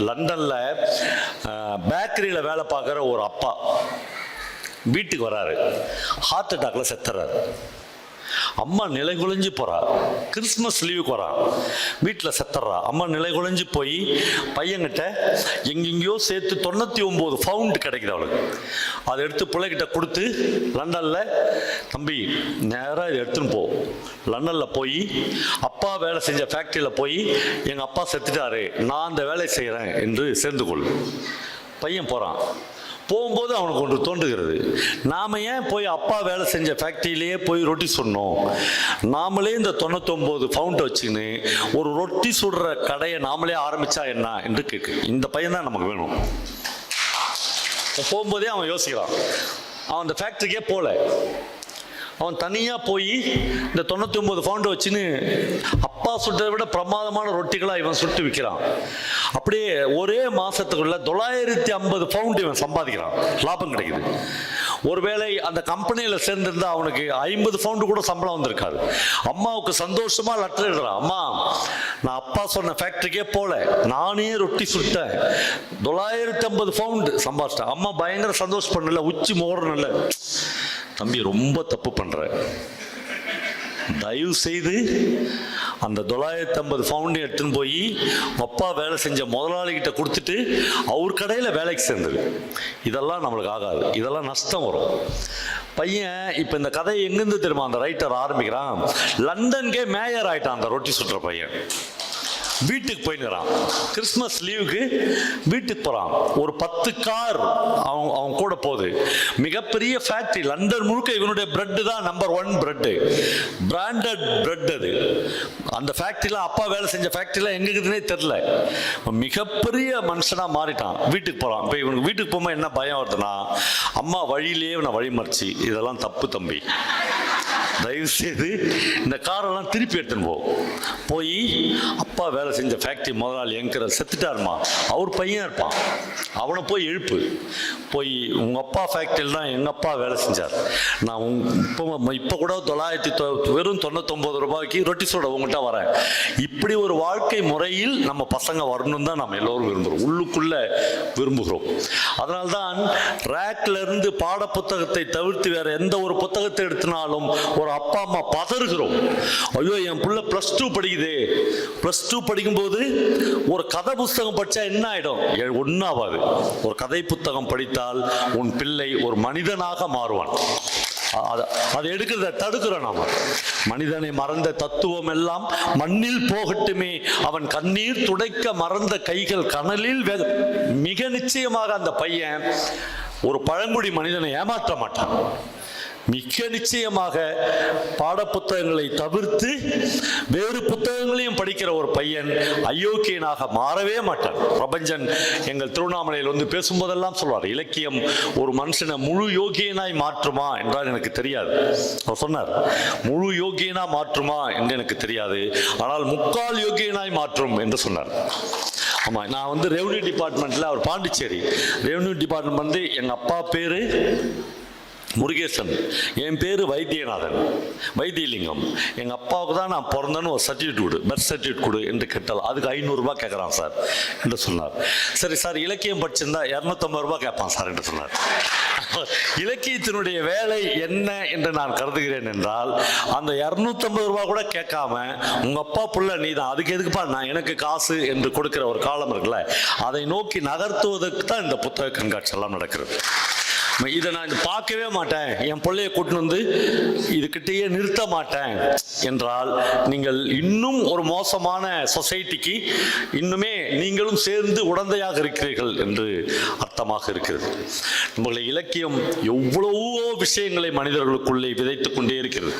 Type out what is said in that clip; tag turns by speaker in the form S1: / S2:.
S1: லண்டனில் பேக்கரியில் வேலை பார்க்குற ஒரு அப்பா. வீட்டுக்கு வராரு. ஹார்ட் அட்டாக்ல செத்துறாரு. அம்மா நிலை குலைஞ்சு போகிறா கிறிஸ்மஸ் லீவுக்கு வரா. வீட்டில் செத்துறா. அம்மா நிலை குலைஞ்சு போய் பையன்கிட்ட எங்கெங்கேயோ சேர்த்து தொண்ணூற்றி ஒம்பது ஃபவுண்ட் கிடைக்குது அவளுக்கு. அதை எடுத்து பிள்ளைகிட்ட கொடுத்து லண்டனில் தம்பி நேராக இதை எடுத்துன்னு போ. லண்டனில் போய் அப்பா வேலை செஞ்ச ஃபேக்ட்ரியில் போய் எங்கள் அப்பா செத்துட்டாரு. நான் அந்த வேலையை செய்கிறேன் என்று சேர்ந்து கொள். பையன் போகிறான் போகும்போது அவனுக்கு ஒன்று தோன்றுகிறது. நாம் ஏன் போய் அப்பா வேலை செஞ்ச ஃபேக்ட்ரியிலேயே போய் ரொட்டி சுடணும்? நாமளே இந்த தொண்ணூத்தொம்போது ஃபவுண்ட் வச்சுக்கின்னு ஒரு ரொட்டி சுடுற கடையை நாமளே ஆரம்பித்தா என்ன என்று கேட்கு. இந்த பையன் தான் நமக்கு வேணும். போகும்போதே அவன் யோசிக்கிறான். அவன் அந்த ஃபேக்ட்ரிக்கே போகல. அவன் தனியாக போய் இந்த தொண்ணூற்றி ஒம்பது பவுண்டு வச்சுன்னு அப்பா சுட்டதை விட பிரமாதமான ரொட்டிகளாக இவன் சுட்டு விற்கிறான் அப்படியே ஒரே மாதத்துக்குள்ள தொள்ளாயிரத்தி ஐம்பது பவுண்டு இவன் சம்பாதிக்கிறான். லாபம் கிடைக்குது. ஒருவேளை அந்த கம்பெனியில் சேர்ந்திருந்தா அவனுக்கு ஐம்பது பவுண்டு கூட சம்பளம் வந்திருக்காது. அம்மாவுக்கு சந்தோஷமா லெட்டர் எழுதுறான். அம்மா நான் அப்பா சொன்ன ஃபேக்டரிக்கே போல நானே ரொட்டி சுட்டேன். தொள்ளாயிரத்தி ஐம்பது பவுண்டு சம்பாதிச்சிட்டேன். அம்மா பயங்கர சந்தோஷப்படல உச்சி மோடணும்ல தம்பி ரொம்ப தப்பு பண்ற. தயவு செய்து அந்த தொள்ளாயிரத்தி ஐம்பது பவுண்டு எடுத்துன்னு போய் அப்பா வேலை செஞ்ச முதலாளிகிட்ட கொடுத்துட்டு அவர் கடையில் வேலைக்கு சேர்ந்துரு இதெல்லாம் நம்மளுக்கு ஆகாது. இதெல்லாம் நஷ்டம் வரும். பையன் இப்போ இந்த கதையை எங்கேருந்து தெரியுமா? அந்த ரைட்டர் ஆரம்பிக்கிறான். லண்டன்கே மேயர் ஆயிட்டான் அந்த ரொட்டி சுட்டுற பையன். வீட்டுக்கு போயின்னுறான் கிறிஸ்மஸ் லீவுக்கு வீட்டுக்கு போகிறான் ஒரு பத்து கார் அவன் அவன் கூட போகுது. மிகப்பெரிய ஃபேக்ட்ரி லண்டன் முழுக்க இவனுடைய பிரெட்டு தான் number one bread branded bread அது. அந்த ஃபேக்ட்ரிலாம் அப்பா வேலை செஞ்ச ஃபேக்ட்ரிலாம் எங்க இருக்குதுன்னே தெரில மிகப்பெரிய மனுஷனாக மாறிட்டான். வீட்டுக்கு போகிறான் இப்போ இவனுக்கு வீட்டுக்கு போகும்போது என்ன பயம் வருதுன்னா அம்மா வழியிலேயே இவனை வழிமறிச்சு இதெல்லாம் தப்பு தம்பி. தயவு செய்து இந்த காரெல்லாம் திருப்பி எடுத்துன்னு போகும் போய் அப்பா வேலை செஞ்ச ஃபேக்ட்ரி முதலாளி எங்கிற செத்துட்டாருமா. அவர் பையன் இருப்பான். அவனை போய் எழுப்பு. போய் உங்கள் அப்பா ஃபேக்ட்ரியில் தான் எங்கள் அப்பா வேலை செஞ்சார். நான் உங் இப்போ இப்போ கூட தொள்ளாயிரத்தி தொ வெறும் தொண்ணூத்தொம்பது ரூபாய்க்கு ரொட்டி சோட உங்கள்கிட்ட வரேன். இப்படி ஒரு வாழ்க்கை முறையில் நம்ம பசங்க வரணும் தான் நம்ம எல்லோரும் விரும்புகிறோம் உள்ளுக்குள்ளே விரும்புகிறோம். அதனால்தான் ரேக்கில் இருந்து பாட புத்தகத்தை தவிர்த்து வேறு எந்த ஒரு புத்தகத்தை எடுத்தினாலும் ஒரு அப்பா அம்மா பதறுகிறோம். ஐயோ என் பிள்ளை ப்ளஸ் டூ படிக்குது. ப்ளஸ் டூ படிக்கும்போது ஒரு கதை புஸ்தகம் படித்தா என்ன ஆகிடும் ஒன்றும் ஆகாது. ஒரு கதை புத்தகம் படித்தால் உன் பிள்ளை ஒரு மனிதனாக மாறுவான். அதை எடுக்கிறத தடுக்கிறோம் நாம. மனிதனை மறந்த தத்துவம் எல்லாம் மண்ணில் போகட்டுமே. அவன் கண்ணீர் துடைக்க மறந்த கைகள் கனலில் வே- மிக நிச்சயமாக அந்த பையன் ஒரு பழங்குடி மனிதனை ஏமாற்ற மாட்டான். மிக நிச்சயமாக பாடப்புத்தகங்களை தவிர்த்து வேறு புத்தகங்களையும் படிக்கிற ஒரு பையன் அயோக்கியனாக மாறவே மாட்டான். பிரபஞ்சன் எங்கள் திருவண்ணாமலையில் வந்து பேசும்போதெல்லாம் சொல்வார் இலக்கியம் ஒரு மனுஷனை முழு யோகியனாய் மாற்றுமா? என்றால் எனக்கு தெரியாது. அவர் சொன்னார் முழு யோகியனா மாற்றுமா? என்று எனக்கு தெரியாது. ஆனால் முக்கால் யோகியனாய் மாற்றும் என்று சொன்னார். ஆமாம் நான் வந்து ரெவன்யூ டிபார்ட்மெண்ட்டில் அவர் பாண்டிச்சேரி. ரெவன்யூ டிபார்ட்மெண்ட் வந்து எங்கள் அப்பா பேர் முருகேசன் என் பேர் வைத்தியநாதன். வைத்தியலிங்கம். எங்கள் அப்பாவுக்கு தான் நான் பிறந்தேன்னு ஒரு சர்டிஃபிகேட் கொடு பர்த் சர்டிஃபிகேட் கொடு என்று கேட்டால் அதுக்கு ஐநூறுரூபா கேட்குறான் சார் என்று சொன்னார். சரி சார் இலக்கியம் படிச்சிருந்தா இரநூத்தம்பது ரூபா கேட்பான் சார் என்று சொன்னார். இலக்கியத்தினுடைய வேலை என்ன என்று நான் கருதுகிறேன் என்றால் அந்த இரநூத்தம்பது ரூபா கூட கேட்காம உங்கள் அப்பா புள்ள நீ தான் அதுக்கு எதுக்குப்பா நான் எனக்கு காசு என்று கொடுக்குற ஒரு காலம் இருக்குல்ல அதை நோக்கி நகர்த்துவதற்கு தான் இந்த புத்தக கண்காட்சி எல்லாம் நடக்கிறது. இதை நான் இது பார்க்கவே மாட்டேன். என் பிள்ளைய கூட்டின்னு வந்து இதுகிட்டயே நிறுத்த மாட்டேன். என்றால் நீங்கள் இன்னும் ஒரு மோசமான சொசைட்டிக்கு இன்னுமே நீங்களும் சேர்ந்து உடந்தையாக இருக்கிறீர்கள் என்று அர்த்தமாக இருக்கிறது. நம்மளுடைய இலக்கியம் எவ்வளவோ விஷயங்களை மனிதர்களுக்குள்ளே விதைத்துக் கொண்டே இருக்கிறது.